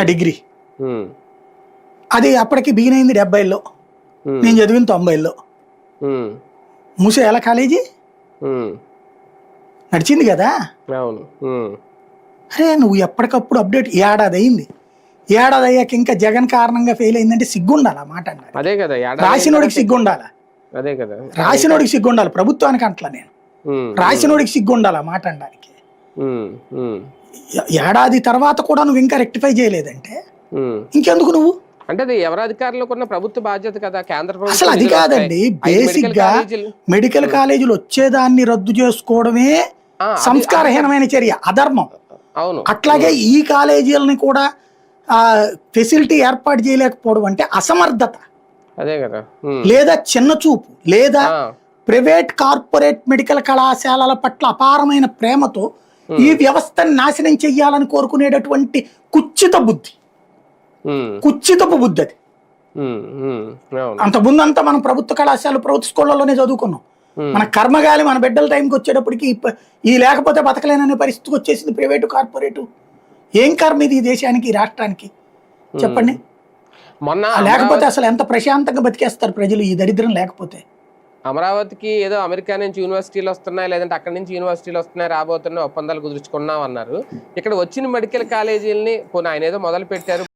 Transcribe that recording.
నా డిగ్రీ. అది అప్పటికి బిగిన్ అయింది డెబ్బైలో. నేను చదివిన తొంభైలో. ఉమ్, మూసేయాల కాలేజీ నడిచింది కదా? అరే నువ్వు ఎప్పటికప్పుడు అప్డేట్ ఏడాది అయింది ఏడాది అయ్యాక ఇంకా జగన్ కారణంగా ఫెయిల్ అయిందంటే సిగ్గుండాలి మాట అదే కదా రాసినోడికి సిగ్గుండాలి? అదే కదా. రాసినోడికి సిగ్గుండాలి ప్రభుత్వానికి అంటలా నేను. రాసినోడికి సిగ్గుండాలి మాట అనడానికి. ఏడాది తర్వాత కూడా నువ్వు ఇంకా రెక్టిఫై చేయలేదంటే. ఇంకెందుకు నువ్వు? అంటే అది ఎవరి ఉన్న ప్రభుత్వ బాధ్యత కదా? కేంద్ర అసలు అది కాదండి. బేసిక్గా మెడికల్ కాలేజీలు వచ్చేదాన్ని రద్దు చేసుకోవడమే సంస్కారహీనమైన చర్య అధర్మం. అవును. అట్లాగే ఈ కాలేజీలని కూడా ఫెసిలిటీ ఏర్పాటు చేయలేకపోవడం అంటే అసమర్థత. అదే కదా. లేదా చిన్న చూపు లేదా ప్రైవేట్ కార్పొరేట్ మెడికల్ కళాశాలల పట్ల అపారమైన ప్రేమతో ఈ వ్యవస్థను నాశనం చెయ్యాలని కోరుకునేటటువంటి కుచ్చిత బుద్ధి. ఉమ్, కుచ్చితపు బుద్ధి అది. ఉమ్, అవును. అంత మనం ప్రభుత్వ కళాశాల ప్రభుత్వ స్కూళ్ళలోనే చదువుకున్నాం. మన కర్మగాలి మన బిడ్డల టైంకి వచ్చేటప్పటికి ఈ- లేకపోతే బతకలేననే పరిస్థితికి వచ్చేసింది ప్రైవేటు కార్పొరేటు. ఏం కర్మ ఇది ఈ దేశానికి ఈ రాష్ట్రానికి? చెప్పండి. మొన్న లేకపోతే అసలు ఎంత ప్రశాంతంగా బతికేస్తారు ప్రజలు ఈ దరిద్రం లేకపోతే? అమరావతికి ఏదో అమెరికా నుంచి యూనివర్సిటీలు వస్తున్నాయి లేదంటే అక్కడి నుంచి యూనివర్సిటీలు వస్తున్నాయి రాబోతున్నాయి ఒప్పందాలు కుదుర్చుకున్నాం అన్నారు. ఇక్కడ వచ్చిన మెడికల్ కాలేజీలని ఆయన ఏదో మొదలు పెట్టారు